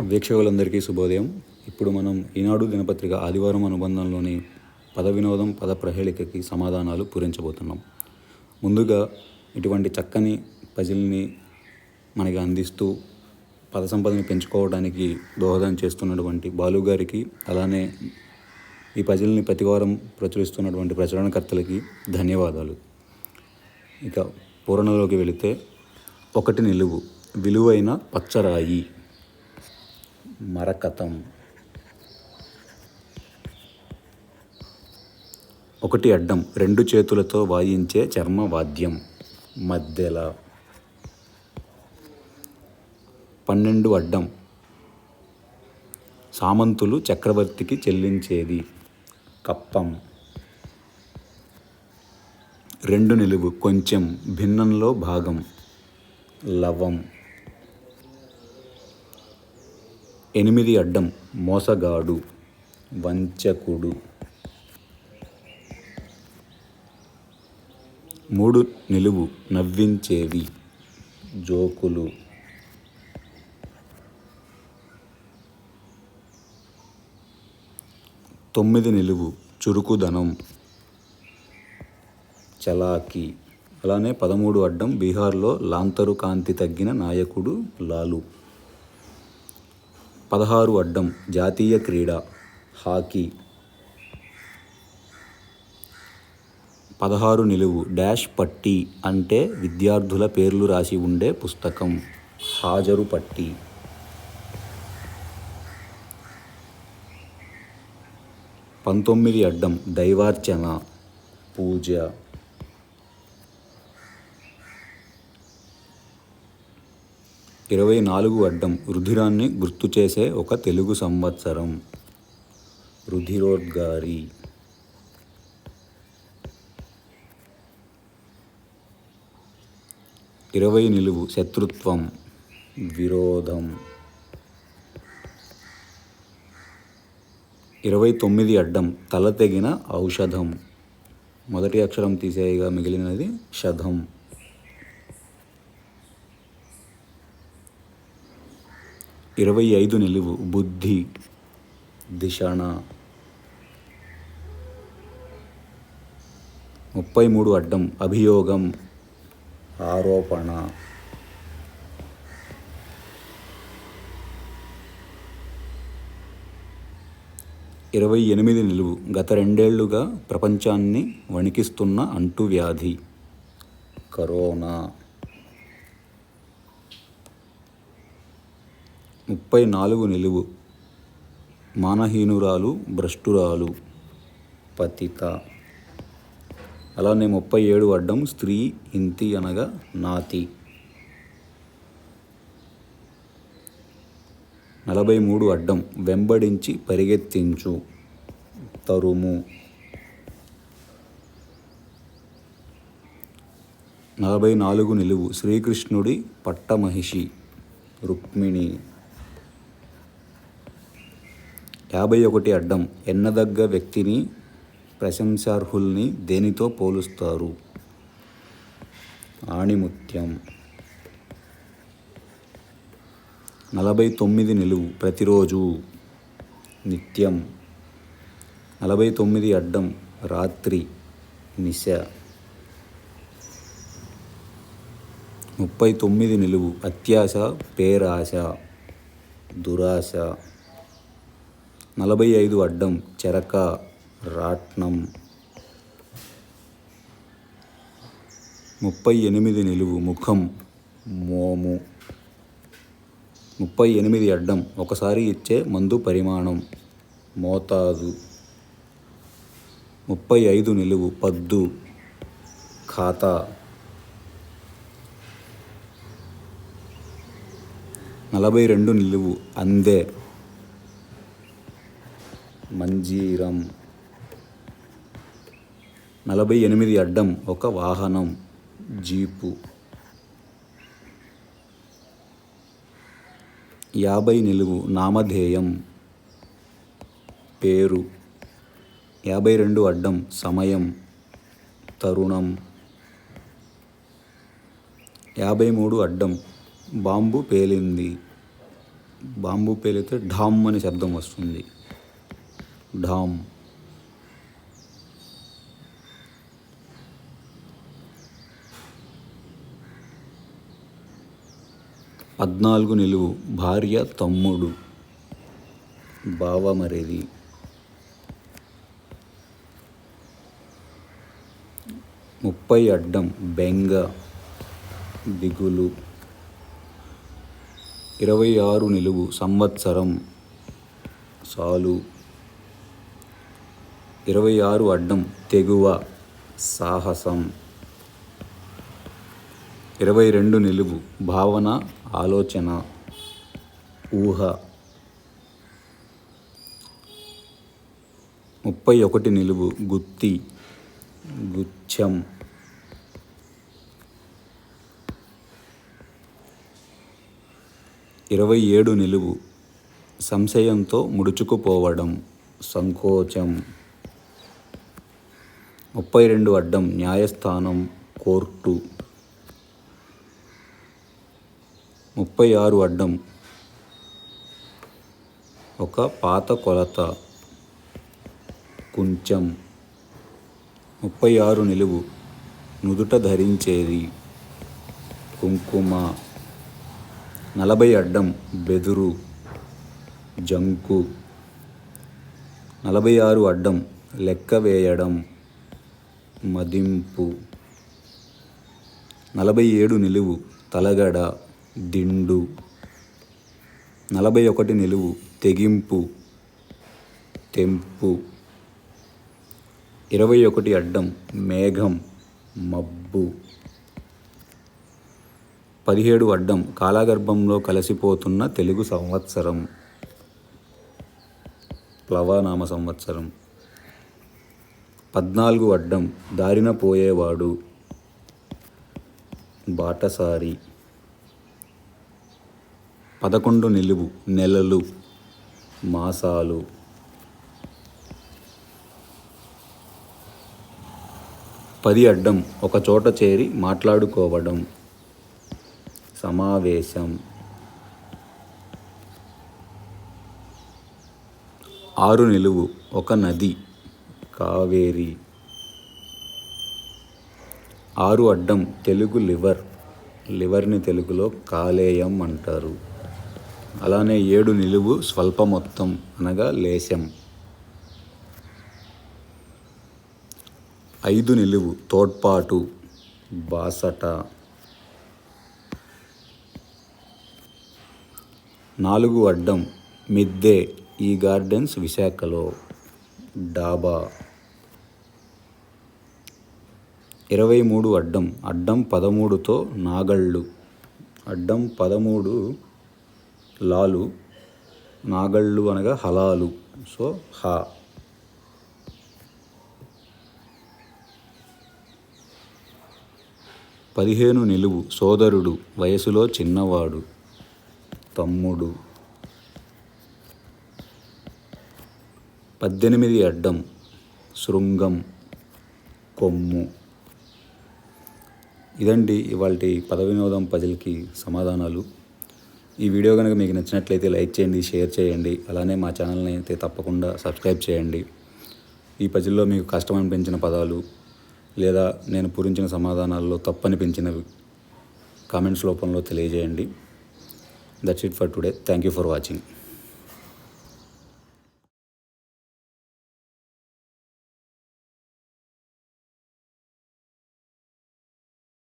వీక్షకులందరికీ శుభోదయం. ఇప్పుడు మనం ఈనాడు దినపత్రిక ఆదివారం అనుబంధంలోని పద వినోదం పద ప్రహేళికకి సమాధానాలు పూరించబోతున్నాం. ముందుగా ఇటువంటి చక్కని పజిల్ని మనకి అందిస్తూ పద సంపదని పెంచుకోవడానికి దోహదం చేస్తున్నటువంటి బాలు గారికి అలానే ఈ పజిల్ని ప్రతివారం ప్రచురిస్తున్నటువంటి ప్రచురణకర్తలకి ధన్యవాదాలు. ఇక పూరణలోకి వెళితే ఒకటి నిలువు విలువైన పచ్చరాయి. మరకతం. ఒకటి అడ్డం రెండు చేతులతో వాయించే చర్మ వాద్యం మద్దెల పన్నెండు అడ్డం. సామంతులు చక్రవర్తికి చెల్లించేది. కప్పం. రెండు నిలువు కొంచెం భిన్నంలో భాగం. లవం. ఎనిమిది అడ్డం మోసగాడు వంచకుడు. మూడు నిలువు నవ్వించేవి జోకులు. తొమ్మిది నిలువు చురుకుదనం చలాకి. అలానే పదమూడు అడ్డం బీహార్లో లాంతరు కాంతి తగ్గిన నాయకుడు లాలు. పదహారు అడ్డం జాతీయ క్రీడ హాకీ. పదహారు నిలువు డాష్ పట్టి అంటే విద్యార్థుల పేర్లు రాసి ఉండే పుస్తకం. హాజరు పట్టి. పంతొమ్మిది అడ్డం దైవార్చన పూజ. ఇరవై నాలుగు అడ్డం రుధిరాన్ని గుర్తు చేసే ఒక తెలుగు సంవత్సరం. రుధిరోద్గారి ఇరవై నిలువు శత్రుత్వం. విరోధం. ఇరవై తొమ్మిది అడ్డం తల తెగిన ఔషధం. మొదటి అక్షరం తీసేయగా మిగిలినది షధం ఇరవై ఐదు నిలువు బుద్ధి దిశాణ ముప్పై మూడు అడ్డం అభియోగం ఆరోపణ. ఇరవై ఎనిమిది నిలువు గత రెండేళ్ళుగా ప్రపంచాన్ని వణికిస్తున్న అంటువ్యాధి కరోనా. ముప్పై నాలుగు నిలువు. మానహీనురాలు భ్రష్టురాలు. పతిత. అలానే ముప్పై ఏడు అడ్డం స్త్రీ ఇంతి అనగా నాతి. నలభై మూడు అడ్డం వెంబడించి పరిగెత్తించు. తరుము. నలభై నాలుగు నిలువు శ్రీకృష్ణుడి పట్టమహిషి రుక్మిణి. యాభై ఒకటి అడ్డం ఎన్నదగ్గ వ్యక్తిని ప్రశంసార్హుల్ని దేనితో పోలుస్తారు? ఆణిముత్యం. నలభై తొమ్మిది నిలువు ప్రతిరోజు నిత్యం. నలభై తొమ్మిది అడ్డం రాత్రి నిశ. ముప్పై తొమ్మిది నిలువు అత్యాశ పేరాశ దురాశ. నలభై ఐదు అడ్డం చెరక రాట్నం. ముప్పై ఎనిమిది నిలువు ముఖం మోము. ముప్పై ఎనిమిది అడ్డం ఒకసారి ఇచ్చే మందు పరిమాణం మోతాదు. ముప్పై ఐదు నిలువు పద్దు ఖాతా. నలభై రెండు నిలువు అందే. మంజీరం. నలభై ఎనిమిది అడ్డం ఒక వాహనం జీపు. యాభై నిలువు నామధేయం. పేరు. యాభై రెండు అడ్డం సమయం తరుణం. యాభై మూడు అడ్డం బాంబు పేలింది. బాంబు పేలితే ఢామ్ అని శబ్దం వస్తుంది. ఢామ్ పద్నాలుగు నిలువు భార్య తమ్ముడు. బావమరేది. ముప్పై అడ్డం బెంగ దిగులు. ఇరవై ఆరు నిలువు సంవత్సరం సాలు. ఇరవై ఆరు అడ్డం తెగువ సాహసం. ఇరవై రెండు నిలువు భావన ఆలోచన ఊహ. ముప్పై ఒకటి నిలువు గుత్తి గుచ్చం. ఇరవై ఏడు నిలువు సంశయంతో ముడుచుకుపోవడం సంకోచం. ముప్పై రెండు అడ్డం న్యాయస్థానం కోర్టు. ముప్పై ఆరు అడ్డం ఒక పాత కొలత. కొంచెం. ముప్పై ఆరు నిలువు నుదుట ధరించేది కుంకుమ. నలభై అడ్డం బెదురు జంకు. నలభై ఆరు అడ్డం లెక్క వేయడం. మదింపు. నలభై ఏడు నిలువు తలగడ దిండు. నలభై ఒకటి నిలువు తెగింపు తెంపు. ఇరవై ఒకటి అడ్డం మేఘం మబ్బు. పదిహేడు అడ్డం కాలాగర్భంలో కలిసిపోతున్న తెలుగు సంవత్సరం. ప్లవనామ సంవత్సరం. పద్నాలుగు అడ్డం దారిన పోయేవాడు. బాటసారి. పదకొండు నిలువు నెలలు మాసాలు. పది అడ్డం ఒక చోట చేరి మాట్లాడుకోవడం. సమావేశం. ఆరు నిలువు ఒక నది. కావేరి. ఆరు అడ్డం తెలుగు లివర్ లివర్ని తెలుగులో కాలేయం అంటారు. అలానే ఏడు నిలువు స్వల్ప మొత్తం అనగా లేశం. ఐదు నిలువు తోడ్పాటు బాసట. నాలుగు అడ్డం మిద్దె ఈ గార్డెన్స్ విశాఖలో డాబా. ఇరవై మూడు అడ్డం అడ్డం పదమూడుతో నాగళ్ళు. అడ్డం పదమూడు లాలు నాగళ్ళు అనగా హలాలు. సో హా. పదిహేను నిలువు సోదరుడు వయసులో చిన్నవాడు. తమ్ముడు. పద్దెనిమిది అడ్డం శృంగం కొమ్ము. ఇదండి ఇవాళ పద వినోదం పజిల్కి సమాధానాలు. ఈ వీడియో కనుక మీకు నచ్చినట్లయితే లైక్ చేయండి షేర్ చేయండి అలానే మా ఛానల్ని అయితే తప్పకుండా సబ్స్క్రైబ్ చేయండి. ఈ పజిల్లో మీకు కష్టం అనిపించిన పదాలు లేదా నేను పూరించిన సమాధానాల్లో తప్పనిపించినవి కామెంట్స్ రూపంలో తెలియజేయండి. That's it for today thank you for watching